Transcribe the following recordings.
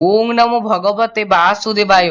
ওং নমো ভগবতে বাসুদেবায়,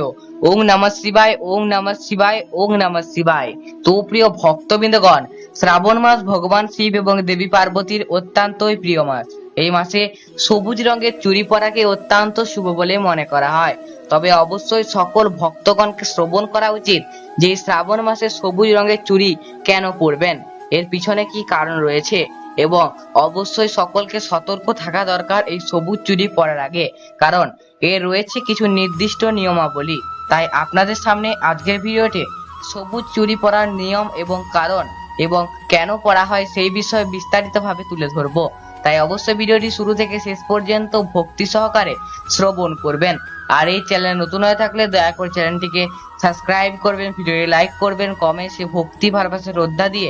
ওং নমঃ শিবায়, ওং নমঃ শিবায়, ওং নমঃ শিবায়। তো প্রিয় ভক্তবৃন্দগণ, শ্রাবণ মাস ভগবান শিব এবং দেবী পার্বতীর অত্যন্তই প্রিয় মাস। এই মাসে সবুজ রঙের চুরি পরাকে অত্যন্ত শুভ বলে মনে করা হয়। তবে অবশ্যই সকল ভক্তগণকে শ্রবণ করা উচিত যে শ্রাবণ মাসে সবুজ রঙের চুরি কেন পরবেন। এর পিছনে কি কারণ রয়েছে? এবং অবশ্যই সকলকে সতর্ক থাকা দরকার এই সবুজ চুরি পরার আগে। কারণ এর রয়েছে কিছু নির্দিষ্ট নিয়মাবলী। তাই আপনাদের সামনে আজকের ভিডিওতে সবুজ চুরি পরার নিয়ম এবং কারণ এবং কেন পরা হয় সেই বিষয়ে বিস্তারিতভাবে তুলে ধরবো। তাই অবশ্যই ভিডিওটি শুরু থেকে শেষ পর্যন্ত ভক্তি সহকারে শ্রবণ করবেন। আর এই চ্যানেল নতুন হয়ে থাকলে দয়া করে চ্যানেলটিকে সাবস্ক্রাইব করবেন ভিডিওটি লাইক করবেন কমেন্ট সে ভক্তি, ভালোবাসা, শ্রদ্ধা দিয়ে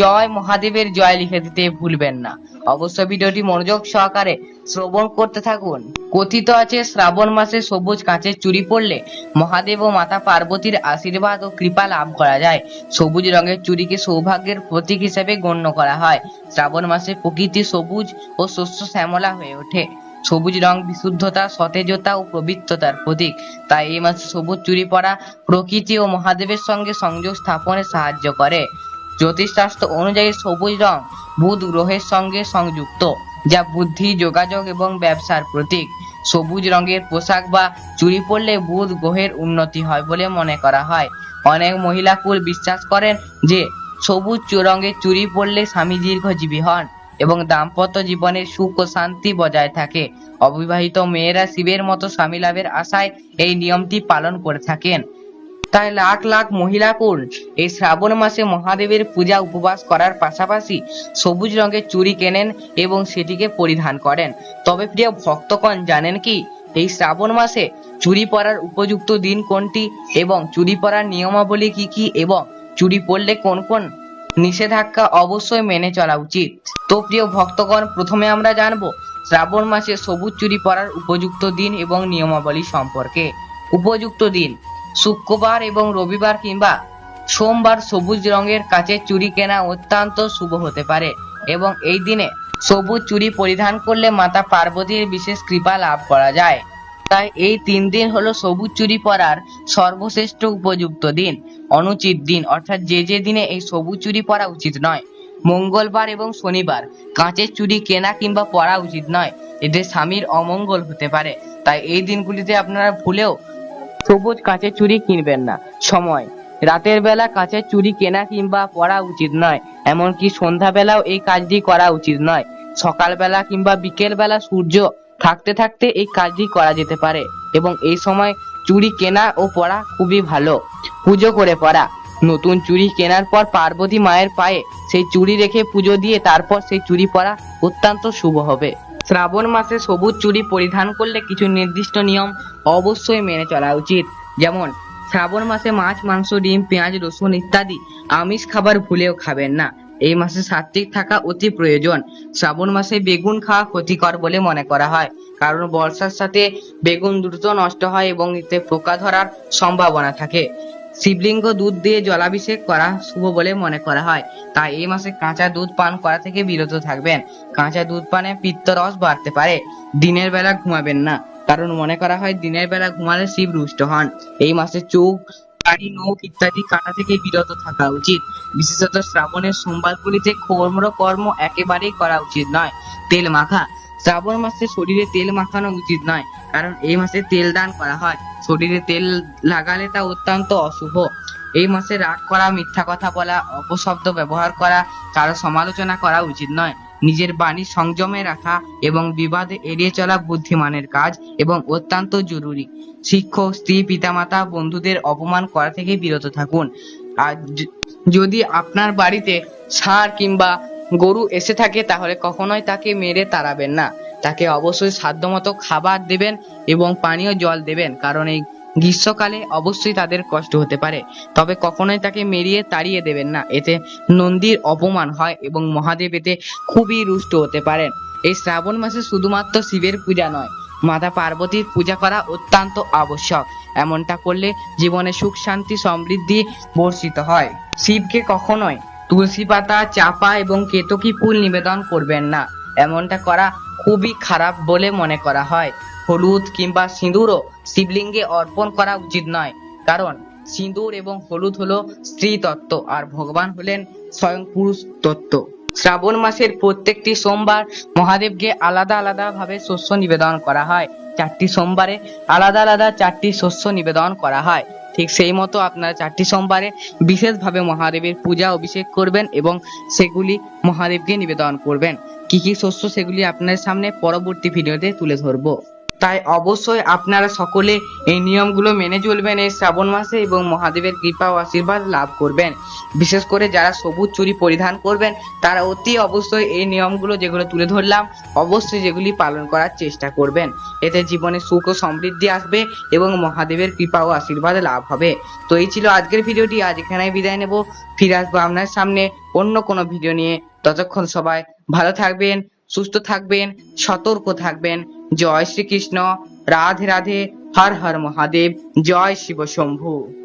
জয় মহাদেবের জয় লিখে দিতে ভুলবেন না। অবশ্য ভিডিওটি মনোযোগ সহকারে শ্রবণ করতে থাকুন। কথিত আছে, শ্রাবণ মাসে সবুজ কাঁচের চুরি পরলে মহাদেব ও মাতা পার্বতীর আশীর্বাদ ও কৃপা লাভ করা যায়। সবুজ রঙের চুরিকে সৌভাগ্যের প্রতীক হিসেবে গণ্য করা হয়। শ্রাবণ মাসে প্রকৃতি সবুজ ও শস্য শ্যামলা হয়ে ওঠে। সবুজ রং, বিশুদ্ধতা, সতেজতা ও পবিত্রতার প্রতীক। তাই এই মাসে সবুজ চুরি পরা প্রকৃতি ও মহাদেবের সঙ্গে সংযোগ স্থাপনে সাহায্য করে। জ্যোতিষশাস্ত্র অনুযায়ী সবুজ রং বুধ গ্রহের সঙ্গে সংযুক্ত, যা বুদ্ধি, যোগাযোগ এবং ব্যবসার প্রতীক। সবুজ রঙের পোশাক বা চুরি পরলে বুধ গ্রহের উন্নতি হয় বলে মনে করা হয়। অনেক মহিলা কুল বিশ্বাস করেন যে সবুজ রঙের চুরি পরলে স্বামী দীর্ঘজীবী হন। এবং দাম্পত্য জীবনে সুখ ও শান্তি বজায় থাকে। অবিবাহিত মেয়েরা শিবের মতো স্বামী লাভের আশায় এই নিয়মটি পালন করে থাকেন। তাই লাখ লাখ মহিলা কুল এই শ্রাবণ মাসে মহাদেবের পূজা উপবাস করার পাশাপাশি সবুজ রঙের চুরি কেনেন এবং সেটিকে পরিধান করেন। তবে প্রিয় ভক্তগণ, জানেন কি? এই শ্রাবণ মাসে চুরি পরার উপযুক্ত দিন কোনটি এবং চুরি পরার নিয়মাবলী কি কি এবং চুরি পরলে কোন কোন নিষেধাজ্ঞা অবশ্যই মেনে চলা উচিত। তো প্রিয় ভক্তগণ, প্রথমে আমরা জানব শ্রাবণ মাসে সবুজ চুরি পরার উপযুক্ত দিন এবং নিয়মাবলী সম্পর্কে। উপযুক্ত দিন, শুক্রবার এবং রবিবার কিংবা সোমবার সবুজ রঙের কাচের চুরি কেনা অত্যন্ত শুভ হতে পারে এবং এই দিনে সবুজ চুরি পরিধান করলে মাতা পার্বতীর বিশেষ কৃপা লাভ করা যায়। তাই এই তিন দিন হলো সবুজ চুরি পরার সর্বশ্রেষ্ঠ উপযুক্ত দিন, অনুচিত দিন। অর্থাৎ যে যে দিনে এই সবুজ চুরি পরা উচিত নয়, মঙ্গলবার এবং শনিবার। কাঁচের চুরি কেনা কিংবা পরা উচিত নয় এতে স্বামীর অমঙ্গল হতে পারে। তাই এই দিনগুলিতে আপনারা ভুলেও সবুজ কাঁচের চুরি কিনবেন না। সময়, রাতের বেলা কাঁচের চুরি কেনা কিংবা পরা উচিত নয়, এমনকি সন্ধ্যাবেলাও এই কাজটি করা উচিত নয়। সকালবেলা কিংবা বিকেলবেলা সূর্য থাকতে থাকতে এই কাজটি করা যেতে পারে এবং এই সময় চুড়ি কেনা ও পরা খুবই ভালো। পুজো করে পরা নতুন চুড়ি কেনার পর পার্বতী মায়ের পায়ে সেই চুড়ি রেখে পুজো দিয়ে তারপর সেই চুড়ি পরা অত্যন্ত শুভ হবে। শ্রাবণ মাসে সবুজ চুড়ি পরিধান করলে কিছু নির্দিষ্ট নিয়ম অবশ্যই মেনে চলা উচিত। যেমন, শ্রাবণ মাসে মাছ, মাংস, ডিম, পেঁয়াজ, রসুন ইত্যাদি আমিষ খাবার ভুলেও খাবেন না। এই মাসে সাত্বিক থাকা অতি প্রয়োজন। শ্রাবণ মাসে বেগুন খাওয়া ক্ষতিকর বলে মনে করা হয়, কারণ বর্ষার সাথে বেগুন দ্রুত নষ্ট হয় এবং এতে পোকা ধরার সম্ভাবনা থাকে। শিবলিঙ্গ দুধ দিয়ে জলাভিষেক করা শুভ বলে মনে করা হয়। তাই এই মাসে কাঁচা দুধ পান করা থেকে বিরত থাকবেন। কাঁচা দুধ পানে পিত্তরস বাড়তে পারে। দিনের বেলা ঘুমাবেন না, কারণ মনে করা হয় দিনের বেলা ঘুমালে শিব রুষ্ট হন। এই মাসে চোখ গাড়ি নখ ইত্যাদি কাটা থেকে বিরত থাকা উচিত। বিশেষত শ্রাবণের সোমবারগুলিতে কর্ম একেবারেই করা উচিত নয়। তেল মাখা। শ্রাবণ মাসে শরীরে তেল মাখানো উচিত নয়, কারণ এই মাসে তেল দান করা হয়। শরীরে তেল লাগালে তা অত্যন্ত অশুভ। এই মাসে রাগ করা, মিথ্যা কথা বলা, অপশব্দ ব্যবহার করা, কারও সমালোচনা করা উচিত নয়। নিজের বাণী সংযমে রাখা এবং বিবাদে এড়িয়ে চলা বুদ্ধিমানের কাজ এবং অত্যন্ত জরুরি। শিক্ষক, স্ত্রী, পিতামাতা, বন্ধুদের অপমান করা থেকে বিরত থাকুন। আর যদি আপনার বাড়িতে ষাঁড় কিংবা গরু এসে থাকে, তাহলে কখনোই তাকে মেরে তাড়াবেন না। তাকে অবশ্যই সাধ্যমতো খাবার দেবেন এবং পানীয় জল দেবেন, কারণ এই গ্রীষ্মকালে অবশ্যই তাদের কষ্ট হতে পারে, তবে কখনোই তাকে মেরিয়ে তাড়িয়ে দেবেন না। এতে নন্দীর অপমান হয় এবং মহাদেব এতে খুবই রুষ্ট হতে পারেন। এই শ্রাবণ মাসে শুধুমাত্র শিবের পূজা নয়, মাতা পার্বতীর পূজা করা অত্যন্ত আবশ্যক। এমনটা করলে জীবনে সুখ, শান্তি, সমৃদ্ধি বর্ষিত হয়। শিবকে কখনোই তুলসী পাতা, চাপা এবং কেতকী ফুল নিবেদন করবেন না। এমনটা করা খুবই খারাপ বলে মনে করা হয়। হলুদ কিংবা সিঁদুরও শিবলিঙ্গে অর্পণ করা উচিত নয়। কারণ সিঁদুর এবং হলুদ হলো স্ত্রী তত্ত্ব আর ভগবান হলেন স্বয়ং পুরুষ তত্ত্ব। শ্রাবণ মাসের প্রত্যেকটি সোমবার মহাদেবকে আলাদা আলাদা ভাবে শস্য নিবেদন করা হয়। চারটি সোমবারে আলাদা আলাদা চারটি শস্য নিবেদন করা হয়। ঠিক সেই মতো আপনারা চারটি সোমবারে বিশেষভাবে মহাদেবের পূজা অভিষেক করবেন এবং সেগুলি মহাদেবকে নিবেদন করবেন। কি কি শস্য সেগুলি আপনাদের সামনে পরবর্তী ভিডিওতে তুলে ধরবো। তাই অবশ্যই আপনারা সকলে এই নিয়মগুলো মেনে চলবেন, এই শ্রাবণ মাসে এবং মহাদেবের কৃপা ও আশীর্বাদ লাভ করবেন। বিশেষ করে যারা সবুজ চুরি পরিধান করবেন, তারা অতি অবশ্যই এই নিয়মগুলো যেগুলো তুলে ধরলাম, অবশ্যই যেগুলি পালন করার চেষ্টা করবেন। এতে জীবনে সুখ ও সমৃদ্ধি আসবে এবং মহাদেবের কৃপা ও আশীর্বাদ লাভ হবে। তো এই ছিল আজকের ভিডিওটি, আজ এখানেই বিদায় নেব। ফিরে আসব আপনার সামনে অন্য কোনো ভিডিও নিয়ে। ততক্ষণ সবাই ভালো থাকবেন, সুস্থ থাকবেন, সতর্ক থাকবেন। জয় শ্রীকৃষ্ণ রাধে রাধে হর হর মহাদেব জয় শিব শম্ভু।